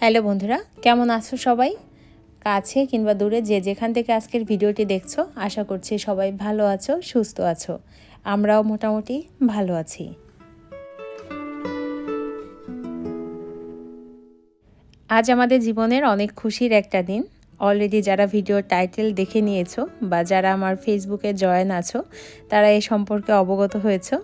Hello বন্ধুরা কেমন আছো সবাই? কাছে কিংবা দূরে যে যেখান থেকে আজকের ভিডিওটি দেখছ, আশা করছি সবাই ভালো আছো, সুস্থ আছো। আমরাও মোটামুটি ভালো আছি। আজ আমাদের জীবনের অনেক খুশির একটা দিন। অলরেডি যারা ভিডিওর টাইটেল দেখে নিয়েছো বা যারা আমার ফেসবুকে জয়েন আছো, তারা এ সম্পর্কে অবগত হয়েছো।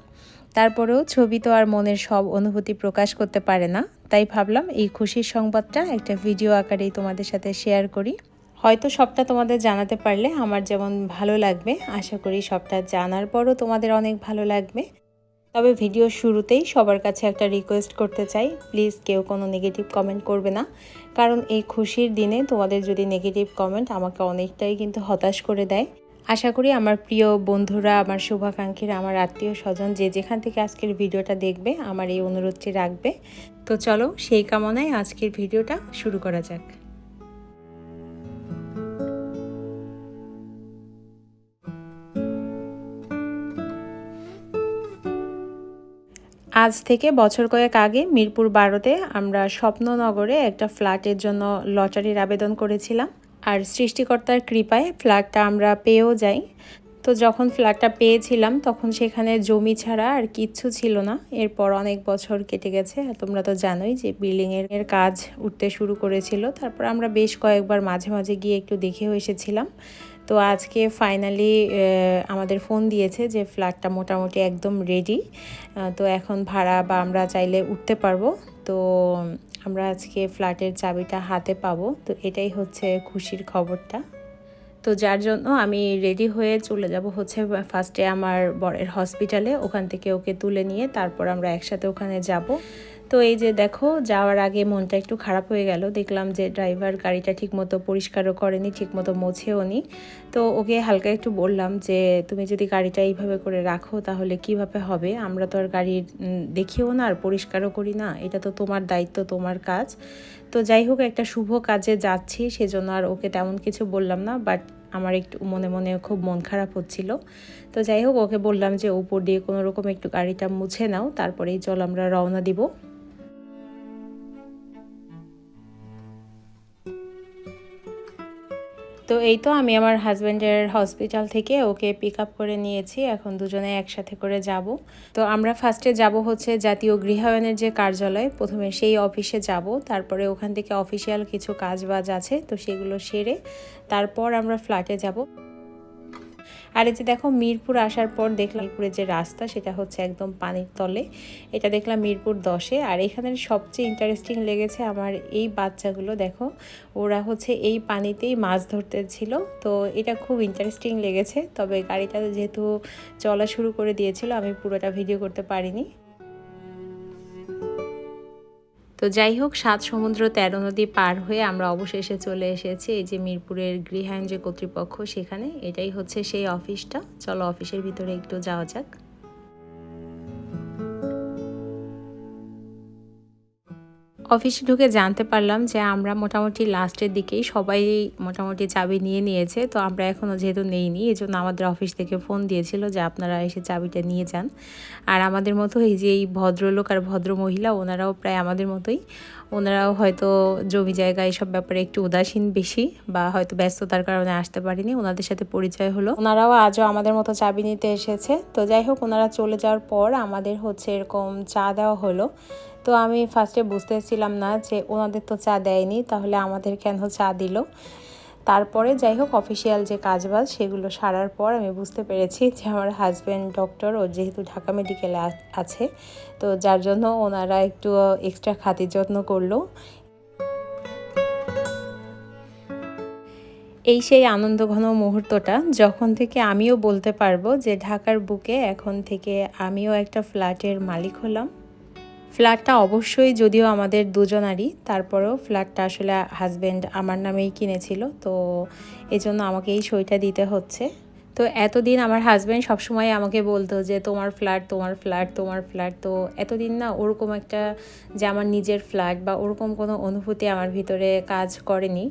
তারপরেও ছবি তো আর মনের সব অনুভূতি প্রকাশ করতে পারে না। তাই ভাবলাম এই খুশির সংবাদটা একটা ভিডিও আকারেই তোমাদের সাথে শেয়ার করি। হয়তো সবটা তোমাদের জানাতে পারলে আমার যেমন ভালো লাগবে, আশা করি সবটা জানার পরও তোমাদের অনেক ভালো লাগবে। তবে ভিডিও শুরুতেই সবার কাছে একটা রিকোয়েস্ট করতে চাই প্লিজ কেউ কোনো নেগেটিভ কমেন্ট করবে না। কারণ এই খুশির দিনে তোমাদের যদি নেগেটিভ কমেন্ট আমাকে অনেকটাই কিন্তু হতাশ করে দেয়। আশা করি আমার প্রিয় বন্ধুরা, আমার শুভাকাঙ্ক্ষীরা, আমার আত্মীয় স্বজন যে যেখান থেকে আজকের ভিডিওটা দেখবে, আমার এই অনুরোধটি রাখবে। তো চলো সেই কামনায় আজকের ভিডিওটা শুরু করা যাক। আজ থেকে বছর কয়েক আগে মিরপুর বারোতে আমরা স্বপ্ননগরে একটা ফ্ল্যাটের জন্য লটারির আবেদন করেছিলাম। আর সৃষ্টিকর্তার কৃপায় ফ্ল্যাটটা আমরা পেয়েও যাই। তো যখন ফ্ল্যাটটা পেয়েছিলাম, তখন সেখানে জমি ছাড়া আর কিচ্ছু ছিল না। এরপর অনেক বছর কেটে গেছে। আর তোমরা তো জানোই যে বিল্ডিংয়ের এর কাজ উঠতে শুরু করেছিল। তারপর আমরা বেশ কয়েকবার মাঝে মাঝে গিয়ে একটু দেখেও এসেছিলাম। তো আজকে ফাইনালি আমাদের ফোন দিয়েছে যে ফ্ল্যাটটা মোটামুটি একদম রেডি তো এখন ভাড়া বা আমরা চাইলে উঠতে পারব। তো আমরা আজকে ফ্ল্যাটের চাবিটা হাতে পাবো। তো এটাই হচ্ছে খুশির খবরটা। তো যার জন্য আমি রেডি হয়ে চলে যাব হচ্ছে ফার্স্টে আমার বরের হসপিটালে ওখান থেকে ওকে তুলে নিয়ে তারপর আমরা একসাথে ওখানে যাব। তো এই যে দেখো, যাওয়ার আগে মনটা একটু খারাপ হয়ে গেল। দেখলাম যে ড্রাইভার গাড়িটা ঠিকমতো পরিষ্কারও করেনি, ঠিকমতো মোছেও নি। তো ওকে হালকা একটু বললাম যে, তুমি যদি গাড়িটা এইভাবে করে রাখো, তাহলে কীভাবে হবে? আমরা তো আর গাড়ি দেখিও না আর পরিষ্কারও করি না। এটা তো তোমার দায়িত্ব, তোমার কাজ। তো যাই হোক, একটা শুভ কাজে যাচ্ছি, সেজন্য আর ওকে তেমন কিছু বললাম না বাট আমার একটু মনে মনে খুব মন খারাপ হচ্ছিল। তো যাই হোক, ওকে বললাম যে, উপর দিয়ে কোনো রকম একটু গাড়িটা মুছে নাও, তারপরেই চল আমরা রওনা দিব। তো এই তো আমি আমার হাজব্যান্ডের হসপিটাল থেকে ওকে পিক আপ করে নিয়েছি। এখন দুজনে একসাথে করে যাব। তো আমরা ফার্স্টে যাব হচ্ছে জাতীয় গৃহায়নের যে কার্যালয়, প্রথমে সেই অফিসে যাব। তারপরে ওখান থেকে অফিসিয়াল কিছু কাজ বাজ আছে, তো সেগুলো সেরে তারপর আমরা ফ্ল্যাটে যাব। আর এই যে দেখো মিরপুর আসার পর দেখলাম মিরপুরের যে রাস্তা, সেটা হচ্ছে একদম পানির তলে। এটা দেখলাম মিরপুর দশে। আর এখানে সবচেয়ে ইন্টারেস্টিং লেগেছে আমার এই বাচ্চাগুলো, দেখো। ওরা হচ্ছে এই পানিতেই মাছ ধরতে ছিল তো এটা খুব ইন্টারেস্টিং লেগেছে। তবে গাড়িটা যেহেতু চলা শুরু করে দিয়েছিল, আমি পুরোটা ভিডিও করতে পারিনি। তো যাই হোক, সাত সমুদ্র তেরো নদী পার হয়ে আমরা অবশেষে চলে এসেছি। এই যে মিরপুরের গৃহায়ণ যে কর্তৃপক্ষ, সেখানে এটাই হচ্ছে সেই অফিসটা। চলো অফিসের ভিতরে একটু যাওয়া যাক। অফিসে ঢুকে জানতে পারলাম যে আমরা মোটামুটি লাস্টের দিকেই সবাই মোটামুটি চাবি নিয়ে নিয়েছে। তো আমরা এখনও যেহেতু নেইনি এই জন্য আমাদের অফিস থেকে ফোন দিয়েছিল যে আপনারা এসে চাবিটা নিয়ে যান। আর আমাদের মতো এই যে এই ভদ্রলোক আর ভদ্র মহিলা ওনারাও প্রায় আমাদের মতোই ওনারাও হয়তো জমি জায়গা এইসব ব্যাপারে একটু উদাসীন বেশি বা হয়তো ব্যস্ততার কারণে আসতে পারিনি, ওনাদের সাথে পরিচয় হলো। ওনারাও আজও আমাদের মতো চাবি নিতে এসেছে। তো যাই হোক, ওনারা চলে যাওয়ার পর আমাদের হচ্ছে এরকম চা দেওয়া হলো। তো আমি ফার্স্টে বুঝতেছিলাম না যে ওনাদের তো চা দেয়নি, তাহলে আমাদের কেন চা দিল? তারপরে যাই হোক অফিসিয়াল যে কাজবাজ সেগুলো সারার পর আমি বুঝতে পেরেছি যে আমার হাজব্যান্ড ডক্টর ও যেহেতু ঢাকা মেডিকেলে আছে, তো যার জন্য ওনারা একটু এক্সট্রা খাতির যত্ন করল। এই সেই আনন্দঘন মুহূর্তটা, যখন থেকে আমিও বলতে পারব যে ঢাকার বুকে এখন থেকে আমিও একটা ফ্ল্যাটের মালিক হলাম। ফ্ল্যাটটা অবশ্যই যদিও আমাদের দুজনারই, তারপরেও ফ্ল্যাটটা আসলে হাজব্যান্ড আমার নামেই কিনেছিল, তো এজন্য আমাকে এই সইটা দিতে হচ্ছে। তো এতদিন আমার হাজব্যান্ড সবসময় আমাকে বলতো যে, তোমার ফ্ল্যাট তোমার ফ্ল্যাট তোমার ফ্ল্যাট তো এতদিন না ওরকম একটা যে আমার নিজের ফ্ল্যাট বা ওরকম কোনো অনুভূতি আমার ভিতরে কাজ করেনি।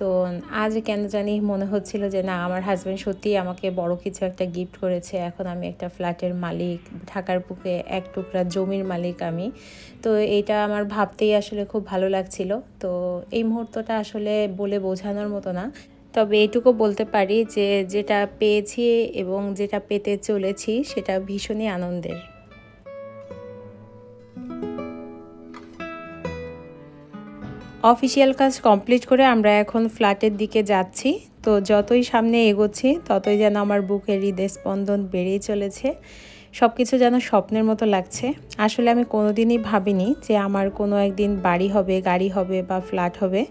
তো আজ কেন জানি মনে হচ্ছিল যে, না, আমার হাজব্যান্ড সত্যিই আমাকে বড় কিছু একটা গিফট করেছে। এখন আমি একটা ফ্ল্যাটের মালিক, ঢাকার বুকে এক টুকরা জমির মালিক আমি। তো এইটা আমার ভাবতেই আসলে খুব ভালো লাগছিল। তো এই মুহূর্তটা আসলে বলে বোঝানোর মতো না। তবে এটুকু বলতে পারি যে যেটা পেয়েছি এবং যেটা পেতে চলেছি সেটা ভীষণই আনন্দের। অফিসিয়াল কাজ কমপ্লিট করে আমরা এখন ফ্ল্যাটের দিকে যাচ্ছি। তো যতই সামনে এগোচ্ছি, ততই যেন আমার বুকের হৃদয় স্পন্দন বেড়েই চলেছে। সব কিছু যেন স্বপ্নের মতো লাগছে। আসলে আমি কোনোদিনই ভাবিনি যে আমার কোনো একদিন বাড়ি হবে, গাড়ি হবে বা ফ্ল্যাট হবে।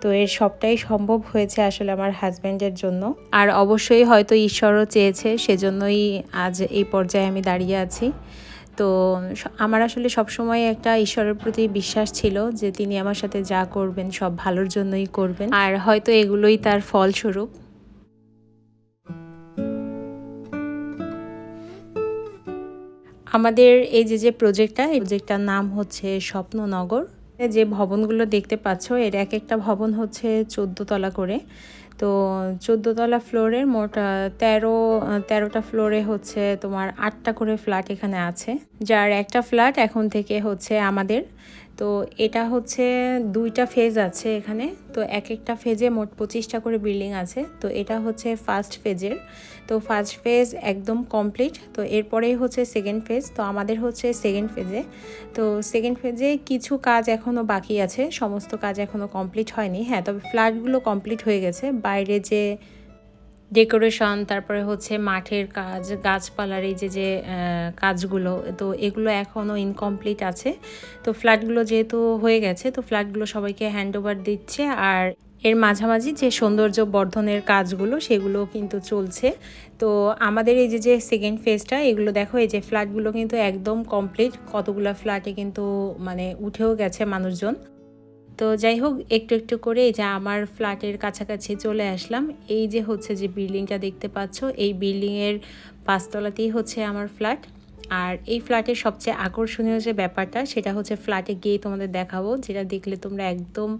তো এর সবটাই সম্ভব হয়েছে আসলে আমার হাজব্যান্ডের জন্য। আর অবশ্যই হয়তো ঈশ্বরও চেয়েছে, সেজন্যই আজ এই পর্যায়ে আমি দাঁড়িয়ে আছি। তো আমার আসলে সবসময় একটা ঈশ্বরের প্রতি বিশ্বাস ছিল যে তিনি আমার সাথে যা করবেন সব ভালোর জন্যই করবেন। আর হয়তো এগুলোই তার ফলস্বরূপ। আমাদের এই যে যে প্রজেক্টটা এই প্রজেক্টটার নাম হচ্ছে স্বপ্ননগর। যে ভবনগুলো দেখতে পাচ্ছ, এর এক একটা ভবন হচ্ছে তলা করে। তো চোদ্দোতলা ফ্লোরের মোট তেরো তেরোটা ফ্লোরে হচ্ছে তোমার আটটা করে ফ্ল্যাট এখানে আছে। যার একটা ফ্ল্যাট এখন থেকে হচ্ছে আমাদের তো এটা হচ্ছে দুইটা ফেজ আছে এখানে। তো এক একটা ফেজে মোট পঁচিশটা করে বিল্ডিং আছে। তো এটা হচ্ছে ফার্স্ট ফেজের তো ফার্স্ট ফেজ একদম কমপ্লিট তো এরপরেই হচ্ছে সেকেন্ড ফেজ তো আমাদের হচ্ছে সেকেন্ড ফেজে তো সেকেন্ড ফেজে কিছু কাজ এখনও বাকি আছে। সমস্ত কাজ এখনও কমপ্লিট হয়নি। হ্যাঁ তবে ফ্ল্যাটগুলো কমপ্লিট হয়ে গেছে। বাইরে যে ডেকোরেশন, তারপরে হচ্ছে মাঠের কাজ, গাছপালার এই যে যে কাজগুলো, তো এগুলো এখনও ইনকমপ্লিট আছে। তো ফ্ল্যাটগুলো যেহেতু হয়ে গেছে, তো ফ্ল্যাটগুলো সবাইকে হ্যান্ড ওভার দিচ্ছে। আর এর মাঝামাঝি যে সৌন্দর্য বর্ধনের কাজগুলো সেগুলো কিন্তু চলছে। তো আমাদের এই যে যে সেকেন্ড ফেজটা এগুলো দেখো, এই যে ফ্ল্যাটগুলো কিন্তু একদম কমপ্লিট কতগুলো ফ্ল্যাটে কিন্তু মানে উঠেও গেছে মানুষজন। তো যাই হোক, একটু একটু করে এই যে আমার ফ্ল্যাটের কাছাকাছি চলে আসলাম। এই যে হচ্ছে যে বিল্ডিংটা দেখতে পাচ্ছ, এই বিল্ডিংয়ের পাঁচতলাতেই হচ্ছে আমার ফ্ল্যাট। আর এই ফ্ল্যাটের সবচেয়ে আকর্ষণীয় যে ব্যাপারটা, সেটা হচ্ছে ফ্ল্যাটে গিয়ে তোমাদের দেখাবো, যেটা দেখলে তোমরা একদম,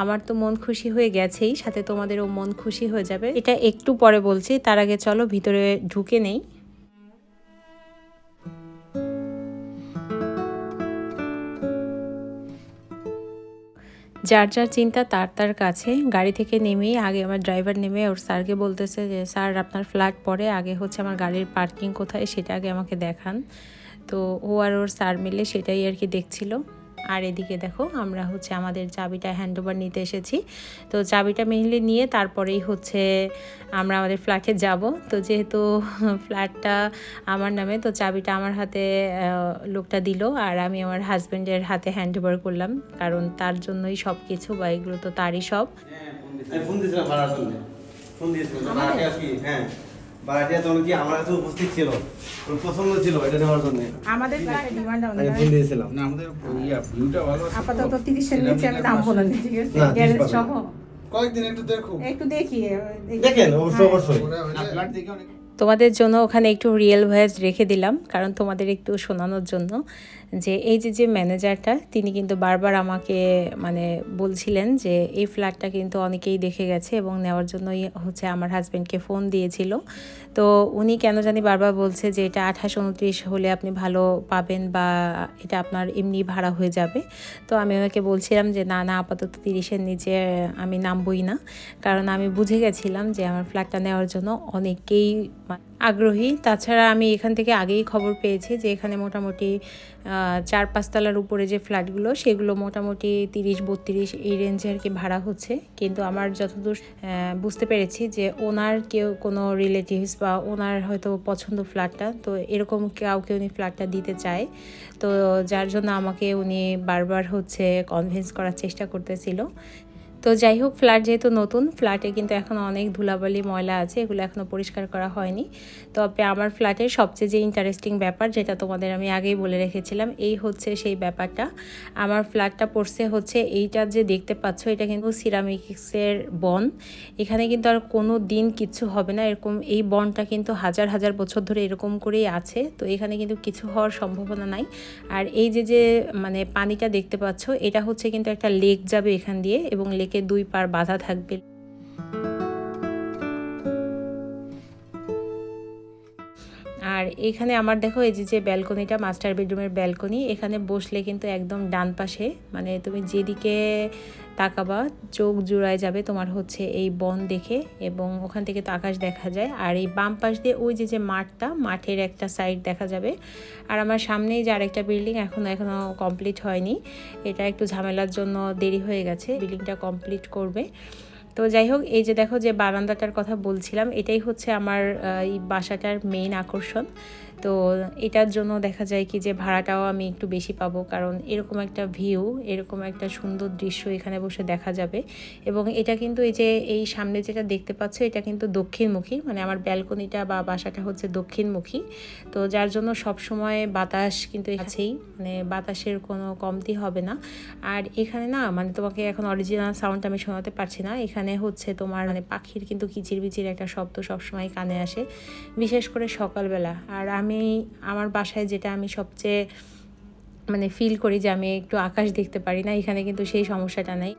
আমার তো মন খুশি হয়ে গেছেই, সাথে তোমাদেরও মন খুশি হয়ে যাবে। এটা একটু পরে বলছি, তার আগে চলো ভিতরে ঢুকে নেই। যার যার চিন্তা তার তার কাছে। গাড়ি থেকে নেমেই আগে আমার ড্রাইভার নেমে ওর স্যারকে বলতেছে যে, স্যার, আপনার ফ্ল্যাট পরে আগে হচ্ছে আমার গাড়ির পার্কিং কোথায় সেটা আগে আমাকে দেখান। তো ও আর ওর স্যার মিলে সেটাই আর কি দেখছিল। আর এদিকে দেখো, আমরা হচ্ছে আমাদের চাবিটা হ্যান্ড ওভার নিতে এসেছি। তো চাবিটা মেনলি নিয়ে তারপরেই হচ্ছে আমরা আমাদের ফ্ল্যাটে যাব। তো যেহেতু ফ্ল্যাটটা আমার নামে, তো চাবিটা আমার হাতে লোকটা দিল আর আমি আমার হাজব্যান্ডের হাতে হ্যান্ড ওভার করলাম। কারণ তার জন্যই সব কিছু বা এগুলো তো তারই সব। ফোন দিয়েছিলাম ফোন দিয়েছিলাম হ্যাঁ। ভাড়াটিয়া তখন কি আমার কাছে উপস্থিত ছিল। ওর পছন্দ ছিল এটা নেওয়ার জন্য। আমাদের ডিমান্ড আমি ফোন দিয়েছিলাম। না আমাদের ইয়া ভিউটা ভালো আছে। আপাতত তিরিশের নিচে আমি দাম বলে দিই, ঠিক আছে? গ্যারেজ সহ। কয়েকদিন একটু দেখো। একটু দেখি দেখেন অবশ্যই। অবশ্যই ফ্ল্যাট দেখে অনেক তোমাদের জন্য ওখানে একটু রিয়েল ভয়েস রেখে দিলাম কারণ তোমাদের একটু শোনানোর জন্য। যে এই যে যে ম্যানেজারটা তিনি কিন্তু বারবার আমাকে মানে বলছিলেন যে, এই ফ্ল্যাটটা কিন্তু অনেকেই দেখে গেছে এবং নেওয়ার জন্যই হচ্ছে আমার হাজব্যান্ডকে ফোন দিয়েছিল। তো উনি কেন জানি বারবার বলছে যে, এটা আঠাশ উনত্রিশ হলে আপনি ভালো পাবেন বা এটা আপনার এমনি ভাড়া হয়ে যাবে। তো আমি ওনাকে বলছিলাম যে, না না, আপাতত তিরিশের নিচে আমি নামবই না। কারণ আমি বুঝে গেছিলাম যে, আমার ফ্ল্যাটটা নেওয়ার জন্য অনেকেই আগ্রহী। তাছাড়া আমি এখান থেকে আগেই খবর পেয়েছি যে, এখানে মোটামুটি চার পাঁচতলার উপরে যে ফ্ল্যাটগুলো, সেগুলো মোটামুটি তিরিশ, বত্রিশ এই রেঞ্জে আর কি ভাড়া হচ্ছে। কিন্তু আমার যতদূর বুঝতে পেরেছি যে ওনার কেউ, কোনো রিলেটিভস বা ওনার হয়তো পছন্দ ফ্ল্যাটটা, তো এরকম কাউকে উনি ফ্ল্যাটটা দিতে চায়। তো যার জন্য আমাকে উনি বারবার হচ্ছে কনভিন্স করার চেষ্টা করতেছিল তো যাই হোক, ফ্ল্যাট যেহেতু নতুন, ফ্ল্যাটে কিন্তু এখন অনেক ধুলাবালি, ময়লা আছে, এগুলো এখনও পরিষ্কার করা হয়নি। তবে আমার ফ্ল্যাটের সবচেয়ে যে ইন্টারেস্টিং ব্যাপার, যেটা তোমাদের আমি আগেই বলে রেখেছিলাম, এই হচ্ছে সেই ব্যাপারটা। আমার ফ্ল্যাটটা পড়ছে হচ্ছে এইটা যে দেখতে পাচ্ছ, এটা কিন্তু সিরামিক্সের বন। এখানে কিন্তু আর কোনো দিন কিচ্ছু হবে না, এরকম এই বনটা কিন্তু হাজার হাজার বছর ধরে এরকম করেই আছে। তো এখানে কিন্তু কিছু হওয়ার সম্ভাবনা নাই। আর এই যে যে মানে পানিটা দেখতে পাচ্ছ, এটা হচ্ছে কিন্তু একটা লেক যাবে এখান দিয়ে, এবং লেকের দুই পার বাধা থাকবে। আর এখানে আমার দেখো এই যে ব্যালকনিটা মাস্টার বেডরুমের ব্যালকনি, এখানে বসলে কিন্তু একদম ডান পাশে মানে তুমি যেদিকে তাকাবা, চোখ জুড়ায় যাবে তোমার হচ্ছে এই বন দেখে এবং ওখান থেকে তো আকাশ দেখা যায়। আর এই বাম পাশ দিয়ে ওই যে যে মাঠটা, মাঠের একটা সাইড দেখা যাবে। আর আমার সামনেই যে আরেকটা বিল্ডিং এখনও এখনও কমপ্লিট হয়নি। এটা একটু ঝামেলার জন্য দেরি হয়ে গেছে বিল্ডিংটা কমপ্লিট করবে। তো যাই হোক, এই যে দেখো যে বারান্দাটার কথা বলছিলাম, এটাই হচ্ছে আমার এই বাসাটার মেইন আকর্ষণ। তো এটার জন্য দেখা যায় কি যে ভাড়াটাও আমি একটু বেশি পাবো। কারণ এরকম একটা ভিউ এরকম একটা সুন্দর দৃশ্য এখানে বসে দেখা যাবে। এবং এটা কিন্তু এই যে এই সামনে যেটা দেখতে পাচ্ছ এটা কিন্তু দক্ষিণমুখী। মানে আমার ব্যালকনিটা বা বাসাটা হচ্ছে দক্ষিণমুখী। তো যার জন্য সব সময় বাতাস কিন্তু আছেই মানে বাতাসের কোনো কমতি হবে না। আর এখানে না মানে তোমাকে এখন অরিজিনাল সাউন্ড আমি শোনাতে পারছি না। এখানে হচ্ছে তোমার মানে পাখির কিন্তু কিচির বিচির একটা শব্দ সবসময় কানে আসে। বিশেষ করে সকালবেলা। আর আমি আমার বাসায় যেটা আমি সবচেয়ে মানে ফিল করি যে আমি একটু আকাশ দেখতে পারি না, এখানে কিন্তু সেই সমস্যাটা নেই।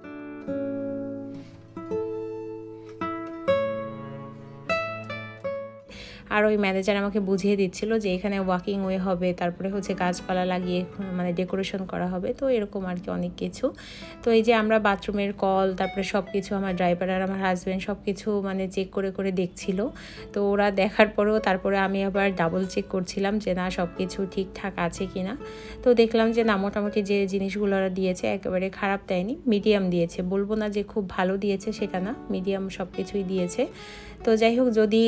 আর ওই ম্যানেজার আমাকে বুঝিয়ে দিচ্ছিল যে এখানে ওয়াকিং ওয়ে হবে, তারপরে হচ্ছে গাছপালা লাগিয়ে মানে ডেকোরেশন করা হবে, তো এরকম আর কি অনেক কিছু। তো এই যে আমরা বাথরুমের কল তারপরে সব কিছু আমার ড্রাইভার আর আমার হাজব্যান্ড সব কিছু মানে চেক করে করে দেখছিল। তো ওরা দেখার পরেও তারপরে আমি আবার ডাবল চেক করছিলাম যে না সব কিছু ঠিকঠাক আছে কি না তো দেখলাম যে না, মোটামুটি যে জিনিসগুলো ওরা দিয়েছে একেবারে খারাপ দেয়নি মিডিয়াম দিয়েছে। বলব না যে খুব ভালো দিয়েছে সেটা না মিডিয়াম সব কিছুই দিয়েছে। তো যাই হোক, যদি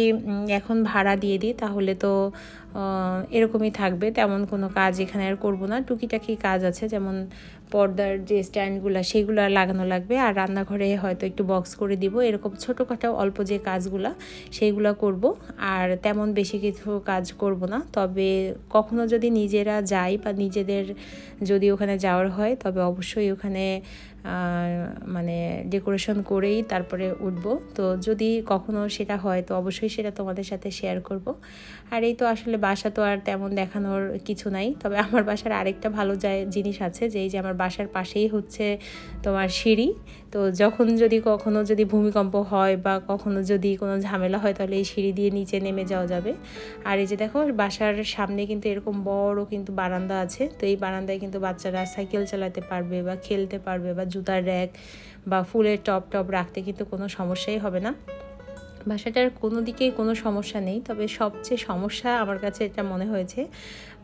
এখন ভাড়া দিয়ে দিই, তাহলে তো এরকমই থাকবে। তেমন কোনো কাজ এখানে আর করব না। টুকিটাকি কাজ আছে, যেমন পর্দার যে স্ট্যান্ডগুলো, সেগুলো লাগানো লাগবে। আর রান্নাঘরে হয়তো একটু বক্স করে দিব। এরকম ছোটোখাটো অল্প যে কাজগুলো সেইগুলো করব। আর তেমন বেশি কিছু কাজ করব না। তবে কখনো যদি নিজেরা যাই বা নিজেদের যদি ওখানে যাওয়ার হয়, তবে অবশ্যই ওখানে মানে ডেকোরেশন করেই তারপরে উঠবো। তো যদি কখনো সেটা হয়, তো অবশ্যই সেটা তোমাদের সাথে শেয়ার করব। আর এই তো আসলে বাসা তো আর তেমন দেখানোর কিছু নাই। তবে আমার বাসার আরেকটা ভালো জিনিস আছে যে, এই যে আমার বাসার পাশেই হচ্ছে তোমার সিঁড়ি। তো যখন যদি কখনো যদি ভূমিকম্প হয় বা কখনো যদি কোনো ঝামেলা হয়, তাহলে এই সিঁড়ি দিয়ে নিচে নেমে যাওয়া যাবে। আর এই যে দেখো, বাসার সামনে কিন্তু এরকম বড় কিন্তু বারান্দা আছে। তো এই বারান্দায় কিন্তু বাচ্চারা সাইকেল চালাতে পারবে বা খেলতে পারবে বা জুতার র্যাক বা ফুলের টপ টপ রাখতে কিন্তু কোনো সমস্যাই হবে না। বাসাটার কোনো দিকেই কোনো সমস্যা নেই, তবে সবচেয়ে সমস্যা আমার কাছে এটা মনে হয়েছে,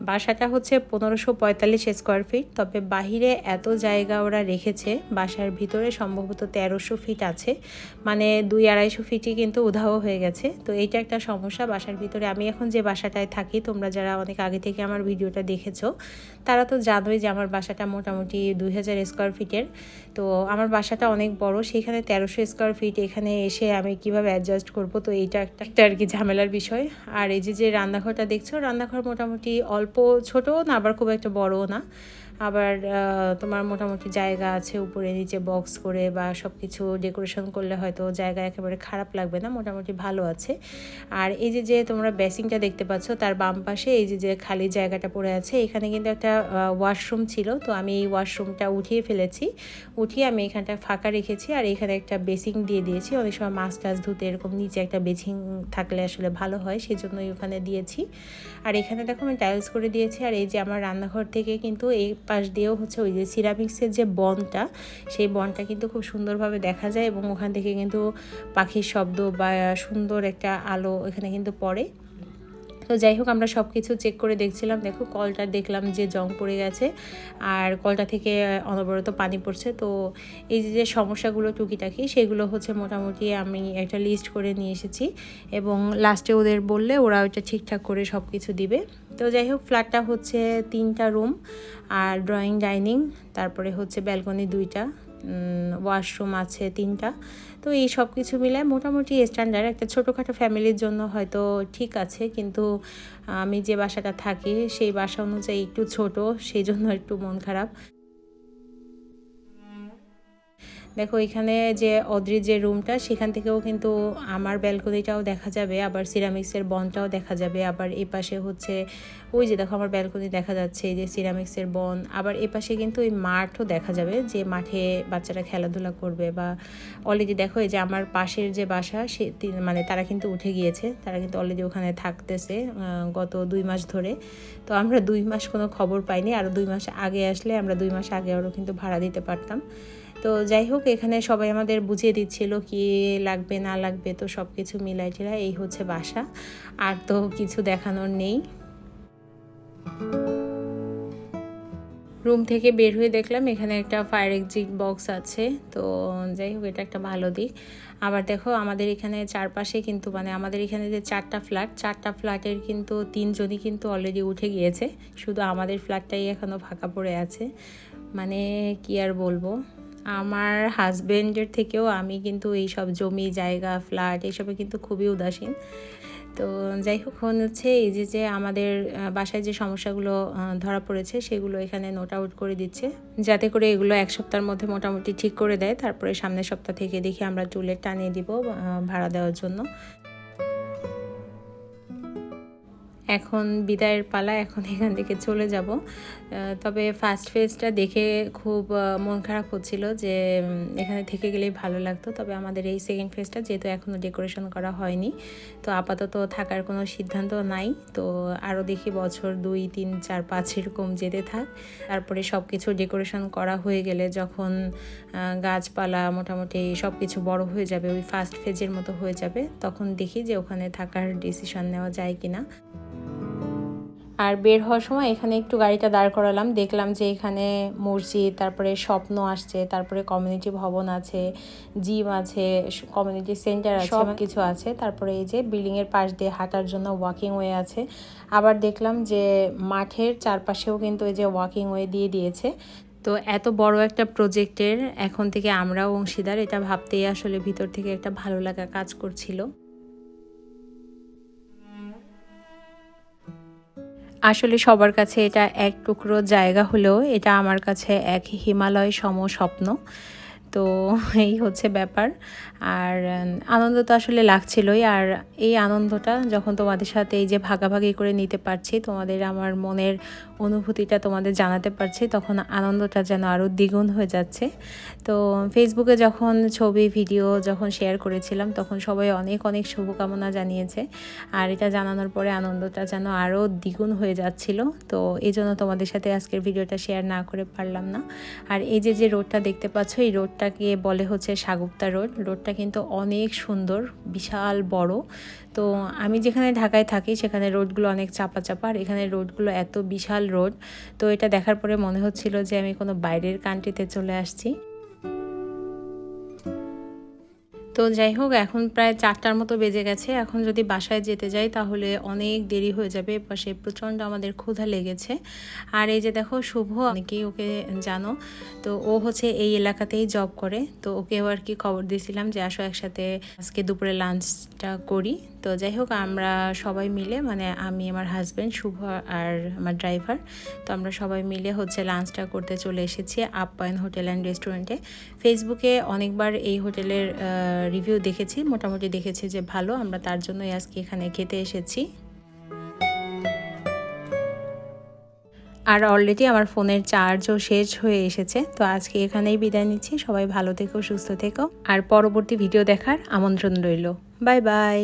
বাসাটা হচ্ছে পনেরোশো পঁয়তাল্লিশ স্কোয়ার ফিট তবে বাহিরে এত জায়গা ওরা রেখেছে, বাসার ভিতরে সম্ভবত তেরোশো ফিট আছে মানে দুই আড়াইশো ফিটই কিন্তু উধাও হয়ে গেছে, তো এইটা একটা সমস্যা, বাসার ভিতরে আমি এখন যে বাসাটায় থাকি, তোমরা যারা অনেক আগে থেকে আমার ভিডিওটা দেখেছ, তারা তো জানোই যে আমার বাসাটা মোটামুটি দুই হাজার স্কোয়ার ফিটের তো আমার বাসাটা অনেক বড়, সেখানে তেরোশো স্কোয়ার ফিট এখানে এসে আমি কীভাবে অ্যাডজাস্ট করব। তো এইটা একটা একটা আর কি ঝামেলার বিষয়। আর এই যে যে রান্নাঘরটা দেখছ, রান্নাঘর মোটামুটি অল্প ছোটও না, আবার খুব একটা বড়ও না। আবার তোমার মোটামুটি জায়গা আছে উপরে, নিচে বক্স করে বা সব কিছু ডেকোরেশন করলে হয়তো জায়গা একেবারে খারাপ লাগবে না, মোটামুটি ভালো আছে। আর এই যে যে তোমরা বেসিংটা দেখতে পাচ্ছ, তার বাম পাশে এই যে যে খালি জায়গাটা পড়ে আছে, এখানে কিন্তু একটা ওয়াশরুম ছিল। তো আমি এই ওয়াশরুমটা উঠিয়ে ফেলেছি। উঠিয়ে আমি এখানটা ফাঁকা রেখেছি আর এখানে একটা বেসিং দিয়ে দিয়েছি। অনেক সময় মাছ টাছ ধুতে এরকম নিচে একটা বেসিং থাকলে আসলে ভালো হয় সেই জন্যই ওখানে দিয়েছি। আর এখানে দেখো আমি টাইলস করে দিয়েছি। আর এই যে, আমার রান্নাঘর থেকে কিন্তু এই পাশ দিয়েও হচ্ছে ওই যে সিরামিক্সের যে বনটা, সেই বনটা কিন্তু খুব সুন্দরভাবে দেখা যায় এবং ওখান থেকে কিন্তু পাখির শব্দ বা সুন্দর একটা আলো এখানে কিন্তু পড়ে। তো যাই হোক, আমরা সব কিছু চেক করে দেখছিলাম। দেখো, কলটা দেখলাম যে জং পড়ে গেছে আর কলটা থেকে অনবরত পানি পড়ছে। তো এই যে যে সমস্যাগুলো টুকিটাকি, সেগুলো হচ্ছে মোটামুটি আমি একটা লিস্ট করে নিয়ে এসেছি এবং লাস্টে ওদের বললে ওরা ওইটা ঠিকঠাক করে সব কিছু দিবে। তো যাই হোক ফ্ল্যাটটা হচ্ছে তিনটা রুম আর ড্রয়িং ডাইনিং তারপরে হচ্ছে ব্যালকনি দুইটা। ওয়াশরুম আছে তিনটা। তো এই সব কিছু মিলে মোটামুটি স্ট্যান্ডার্ড একটা ছোটোখাটো ফ্যামিলির জন্য হয়তো ঠিক আছে, কিন্তু আমি যে বাসাটা থাকি সেই বাসা অনুযায়ী একটু ছোট, সেই জন্য একটু মন খারাপ। দেখো, এখানে যে অদ্রির যে রুমটা, সেখান থেকেও কিন্তু আমার ব্যালকনিটাও দেখা যাবে, আবার সিরামিক্সের বনটাও দেখা যাবে, আবার এই পাশে হচ্ছে, ওই যে দেখো আমার ব্যালকনি দেখা যাচ্ছে, এই যে সিরামিক্সের বন, আবার এ পাশে কিন্তু ওই মাঠও দেখা যাবে, যে মাঠে বাচ্চারা খেলাধুলা করবে বা অলরেডি দেখো, এই যে আমার পাশের যে বাসা, সে মানে তারা কিন্তু উঠে গিয়েছে, তারা কিন্তু অলরেডি ওখানে থাকতেছে গত দুই মাস ধরে। তো আমরা দুই মাস কোনো খবর পাইনি, আর দুই মাস আগে আসলে আমরা দুই মাস আগে আরও কিন্তু ভাড়া দিতে পারতাম। তো যাই হোক, এখানে সবাই আমাদের বুঝিয়ে দিচ্ছিল কি লাগবে, না লাগবে, তো সব কিছু মিলাই টিলাই এই হচ্ছে বাসা। আর তো কিছু দেখানোর নেই। রুম থেকে বের হয়ে দেখলাম এখানে একটা ফায়ার এক্সিট বক্স আছে। তো যাই হোক, এটা একটা ভালো দিক। আবার দেখো, আমাদের এখানে চারপাশে কিন্তু মানে আমাদের এখানে যে চারটা ফ্ল্যাট চারটা ফ্ল্যাটের কিন্তু তিনজনই কিন্তু অলরেডি উঠে গিয়েছে। শুধু আমাদের ফ্ল্যাটটাই এখনও ফাঁকা পড়ে আছে। মানে কি আর বলব? আমার হাজবেন্ডের থেকেও আমি কিন্তু এইসব জমি, জায়গা, ফ্ল্যাট এইসবে কিন্তু খুবই উদাসীন। তো যাই হোক হচ্ছে এই যে যে আমাদের বাসায় যে সমস্যাগুলো ধরা পড়েছে সেগুলো এখানে নোট আউট করে দিচ্ছে। যাতে করে এগুলো এক সপ্তাহের মধ্যে মোটামুটি ঠিক করে দেয়। তারপরে সামনের সপ্তাহ থেকে দেখি আমরা চুলের টানিয়ে দিব ভাড়া দেওয়ার জন্য। এখন বিদায়ের পালা, এখন এখান থেকে চলে যাব। তবে ফার্স্ট ফেজটা দেখে খুব মন খারাপ হচ্ছিল যে এখানে থেকে গেলেই ভালো লাগতো। তবে আমাদের এই সেকেন্ড ফেজটা যেহেতু এখনও ডেকোরেশন করা হয়নি, তো আপাতত থাকার কোনো সিদ্ধান্ত নাই। তো আরও দেখি বছর দুই, তিন, চার, পাঁচ এরকম যেতে থাক। তারপরে সব কিছু ডেকোরেশন করা হয়ে গেলে যখন গাছপালা মোটামুটি সব কিছু বড় হয়ে যাবে, ওই ফার্স্ট ফেজের মতো হয়ে যাবে, তখন দেখি যে ওখানে থাকার ডিসিশন নেওয়া যায় কিনা। আর বের হওয়ার সময় এখানে একটু গাড়িটা দাঁড় করালাম। দেখলাম যে এখানে মসজিদ তারপরে স্বপ্ন আসছে তারপরে কমিউনিটি ভবন আছে জিম আছে কমিউনিটি সেন্টার আছে সব কিছু আছে। তারপরে এই যে বিল্ডিং এর পাশ দিয়ে হাঁটার জন্য ওয়াকিং ওয়ে আছে। আবার দেখলাম যে মাঠের চারপাশেও কিন্তু এই যে ওয়াকিং ওয়ে দিয়ে দিয়েছে। তো এত বড় একটা প্রজেক্টের এখন থেকে আমরাও অংশীদার এটা ভাবতেই আসলে ভিতর থেকে একটা ভালো লাগা কাজ করছিল। আসলে সবার কাছে এটা এক টুকরো জায়গা হলেও এটা আমার কাছে এক হিমালয় সম স্বপ্ন। তো এই হচ্ছে ব্যাপার। আর আনন্দ তো আসলে লাগছিলই। আর এই আনন্দটা যখন তোমাদের সাথে এই যে ভাগাভাগি করে নিতে পারছি, তোমাদের আমার মনের অনুভূতিটা তোমাদের জানাতে পারছি, তখন আনন্দটা যেন আরও দ্বিগুণ হয়ে যাচ্ছে। তো ফেসবুকে যখন ছবি, ভিডিও যখন শেয়ার করেছিলাম, তখন সবাই অনেক অনেক শুভকামনা জানিয়েছে। আর এটা জানানোর পরে আনন্দটা যেন আরও দ্বিগুণ হয়ে যাচ্ছিল। তো এই জন্য তোমাদের সাথে আজকের ভিডিওটা শেয়ার না করে পারলাম না। আর এই যে যে রোডটা দেখতে পাচ্ছ, এই রোডটাকে বলে হচ্ছে সাগুপ্তা রোড। রোডটা কিন্তু অনেক সুন্দর, বিশাল বড়। তো আমি যেখানে ঢাকায় থাকি সেখানে রোডগুলো অনেক চাপা চাপা আর এখানে রোডগুলো এত বিশাল রোড, তো এটা দেখার পরে মনে হচ্ছিল যে আমি কোনো বাইরের কান্ট্রিতে চলে আসছি। তো যাই হোক, এখন প্রায় চারটার মতো বেজে গেছে। এখন যদি বাসায় যেতে যাই, তাহলে অনেক দেরি হয়ে যাবে। পাশে প্রচণ্ড আমাদের ক্ষুধা লেগেছে। আর এই যে দেখো, শুভ, অনেকেই ওকে জানো, তো ও হচ্ছে এই এলাকাতেই জব করে। তো ওকেও আর কি খবর দিয়েছিলাম যে, আসো একসাথে আজকে দুপুরে লাঞ্চটা করি। তো যাই হোক, আমরা সবাই মিলে মানে আমি, আমার হাজব্যান্ড শুভ আর আমার ড্রাইভার তো আমরা সবাই মিলে হচ্ছে লাঞ্চটা করতে চলে এসেছি আপ্যায়ন হোটেল অ্যান্ড রেস্টুরেন্টে ফেসবুকে অনেকবার এই হোটেলের রিভিউ দেখেছি, মোটামুটি দেখেছি যে ভালো, আমরা তার জন্যই আজকে এখানে খেতে এসেছি। আর অলরেডি আমার ফোনের চার্জও শেষ হয়ে এসেছে, তো আজকে এখানেই বিদায় নিচ্ছি, সবাই ভালো থেকো, সুস্থ থেকো, আর পরবর্তী ভিডিও দেখার আমন্ত্রণ রইল। Bye bye